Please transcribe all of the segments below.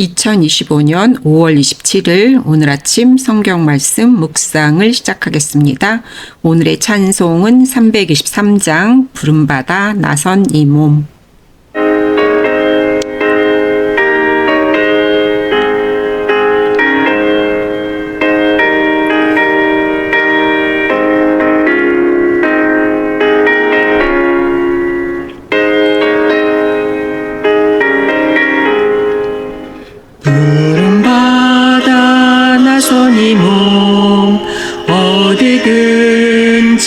2025년 5월 27일 오늘 아침 성경 말씀 묵상을 시작하겠습니다. 오늘의 찬송은 323장 부름받아 나선 이 몸.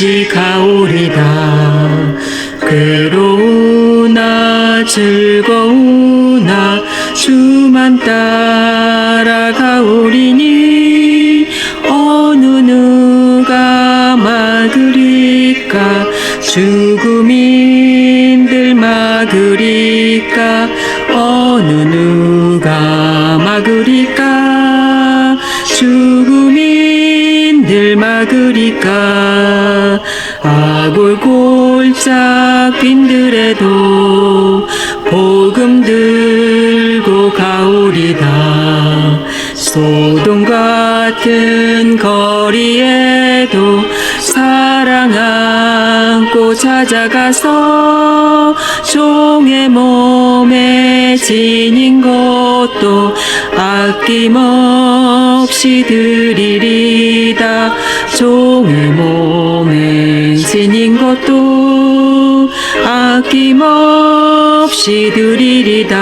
어디든지 가오리다. 괴로우나 즐거우나 주만 따라가오리니 어느 누가 막으리까? 죽음인들 막으리까? 어느 누가 막으리까? 죽음인들 막으리까 아골골짝 빈들에도 복음 들고 가오리다 소돔 같은 거리에도 사랑 안고 찾아가서 종의 몸에 지닌 것도 아낌없이 드리리다. 종의 몸에 지닌 것도 아낌없이 드리리다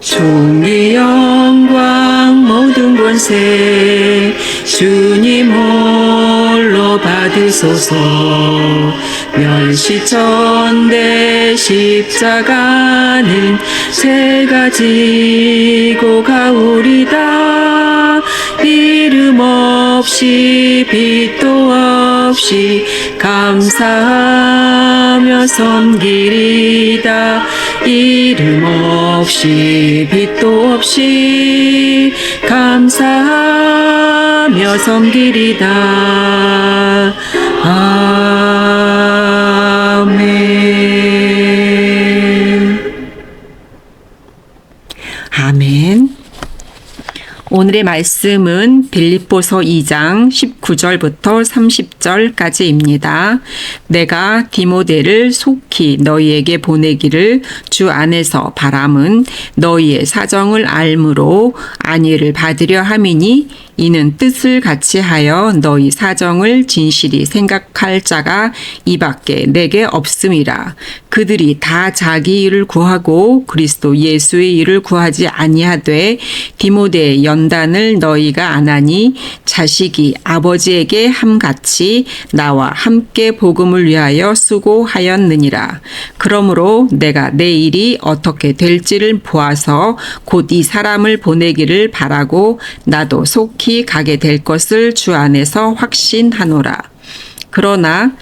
종기 영광 모든 권세 주님 홀로 받으소서. 멸시전대 십자가는 새가 지고 가오리다. 이름 없이 빛도 없이 감사하며 섬기리다 이름 없이 빛도 없이 감사하며 섬기리다. 아 오늘의 말씀은 빌립보서 2장 19절부터 30절까지입니다. 내가 디모데를 속히 너희에게 보내기를 주 안에서 바람은 너희의 사정을 알므로 안위를 받으려 함이니 이는 뜻을 같이 하여 너희 사정을 진실히 생각할 자가 이밖에 내게 없음이라. 그들이 다 자기 일을 구하고 그리스도 예수의 일을 구하지 아니하되 디모데의 연단을 너희가 안하니 자식이 아버지에게 함같이 나와 함께 복음을 위하여 수고하였느니라. 그러므로 내가 내 일이 어떻게 될지를 보아서 곧 이 사람을 보내기를 바라고 나도 속히 가게 될 것을 주 안에서 확신하노라. 그러나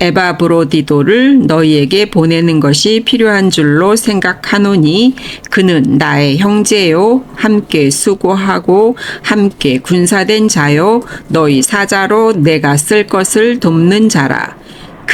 에바브로디도를 너희에게 보내는 것이 필요한 줄로 생각하노니 그는 나의 형제요 함께 수고하고 함께 군사된 자요 너희 사자로 내가 쓸 것을 돕는 자라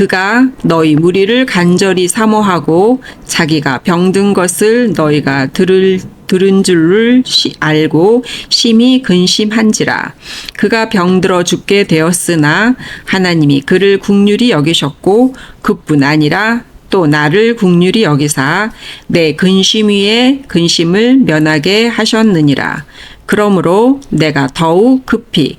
그가 너희 무리를 간절히 사모하고 자기가 병든 것을 너희가 들을 들은 줄을 시- 알고 심히 근심한지라. 그가 병들어 죽게 되었으나 하나님이 그를 국률이 여기셨고 그뿐 아니라 또 나를 국률이 여기사 내 근심 위에 근심을 면하게 하셨느니라. 그러므로 내가 더욱 급히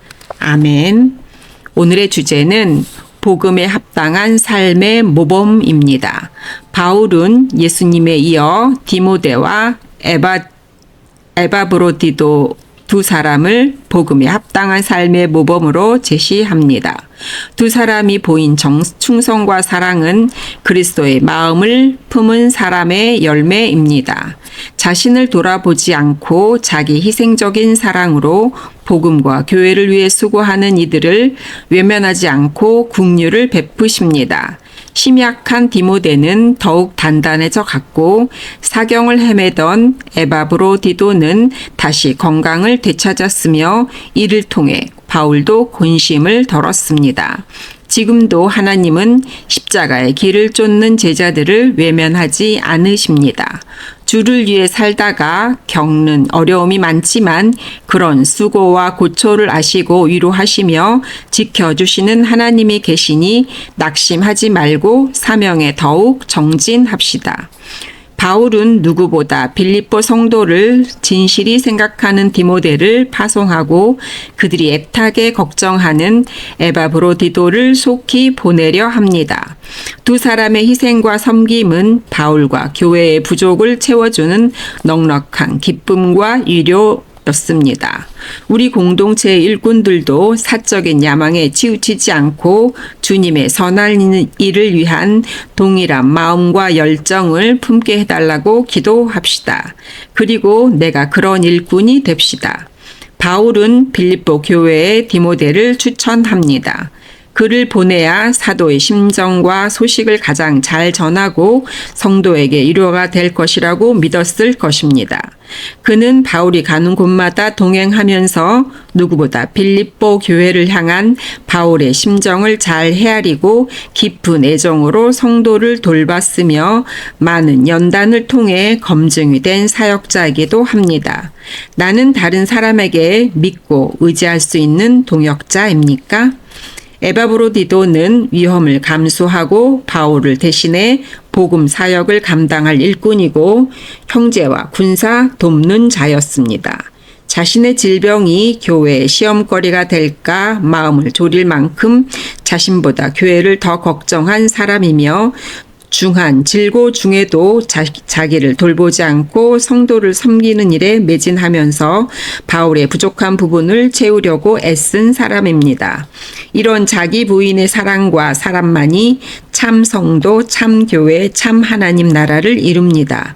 아멘. 오늘의 주제는 복음에 합당한 삶의 모범입니다. 바울은 예수님에 이어 디모데와 에바 에바브로디도 두 사람을 복음에 합당한 삶의 모범으로 제시합니다. 두 사람이 보인 정, 충성과 사랑은 그리스도의 마음을 품은 사람의 열매입니다. 자신을 돌아보지 않고 자기 희생적인 사랑으로 복음과 교회를 위해 수고하는 이들을 외면하지 않고 국류를 베푸십니다. 심약한 디모데는 더욱 단단해져 갔고 사경을 헤매던 에바브로디도는 다시 건강을 되찾았으며 이를 통해 바울도 권심을 덜었습니다. 지금도 하나님은 십자가의 길을 쫓는 제자들을 외면하지 않으십니다. 주를 위해 살다가 겪는 어려움이 많지만 그런 수고와 고초를 아시고 위로하시며 지켜주시는 하나님이 계시니 낙심하지 말고 사명에 더욱 정진합시다. 바울은 누구보다 빌립보 성도를 진실이 생각하는 디모데를 파송하고 그들이 애타게 걱정하는 에바브로디도를 속히 보내려 합니다. 두 사람의 희생과 섬김은 바울과 교회의 부족을 채워주는 넉넉한 기쁨과 위로 였습니다. 우리 공동체의 일꾼들도 사적인 야망에 치우치지 않고 주님의 선한 일을 위한 동일한 마음과 열정을 품게 해달라고 기도합시다. 그리고 내가 그런 일꾼이 됩시다. 바울은 빌립보 교회의 디모데를 추천합니다. 그를 보내야 사도의 심정과 소식을 가장 잘 전하고 성도에게 위로가 될 것이라고 믿었을 것입니다. 그는 바울이 가는 곳마다 동행하면서 누구보다 빌립보 교회를 향한 바울의 심정을 잘 헤아리고 깊은 애정으로 성도를 돌봤으며 많은 연단을 통해 검증이 된 사역자이기도 합니다. 나는 다른 사람에게 믿고 의지할 수 있는 동역자입니까? 에바브로디도는 위험을 감수하고 바울을 대신해 복음 사역을 감당할 일꾼이고 형제와 군사 돕는 자였습니다. 자신의 질병이 교회의 시험거리가 될까 마음을 졸일 만큼 자신보다 교회를 더 걱정한 사람이며 중한 질고 중에도 자, 자기를 돌보지 않고 성도를 섬기는 일에 매진하면서 바울의 부족한 부분을 채우려고 애쓴 사람입니다. 이런 자기 부인의 사랑과 사람만이 참 성도, 참 교회, 참 하나님 나라를 이룹니다.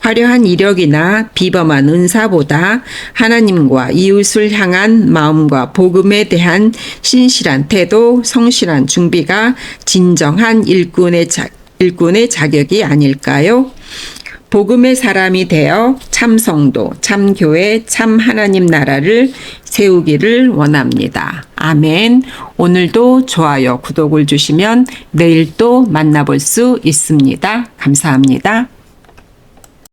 화려한 이력이나 비범한 은사보다 하나님과 이웃을 향한 마음과 복음에 대한 신실한 태도, 성실한 준비가 진정한 일꾼의 자, 일꾼의 자격이 아닐까요? 복음의 사람이 되어 참성도, 참교회, 참 하나님 나라를 세우기를 원합니다. 아멘. 오늘도 좋아요, 구독을 주시면 내일 또 만나볼 수 있습니다. 감사합니다.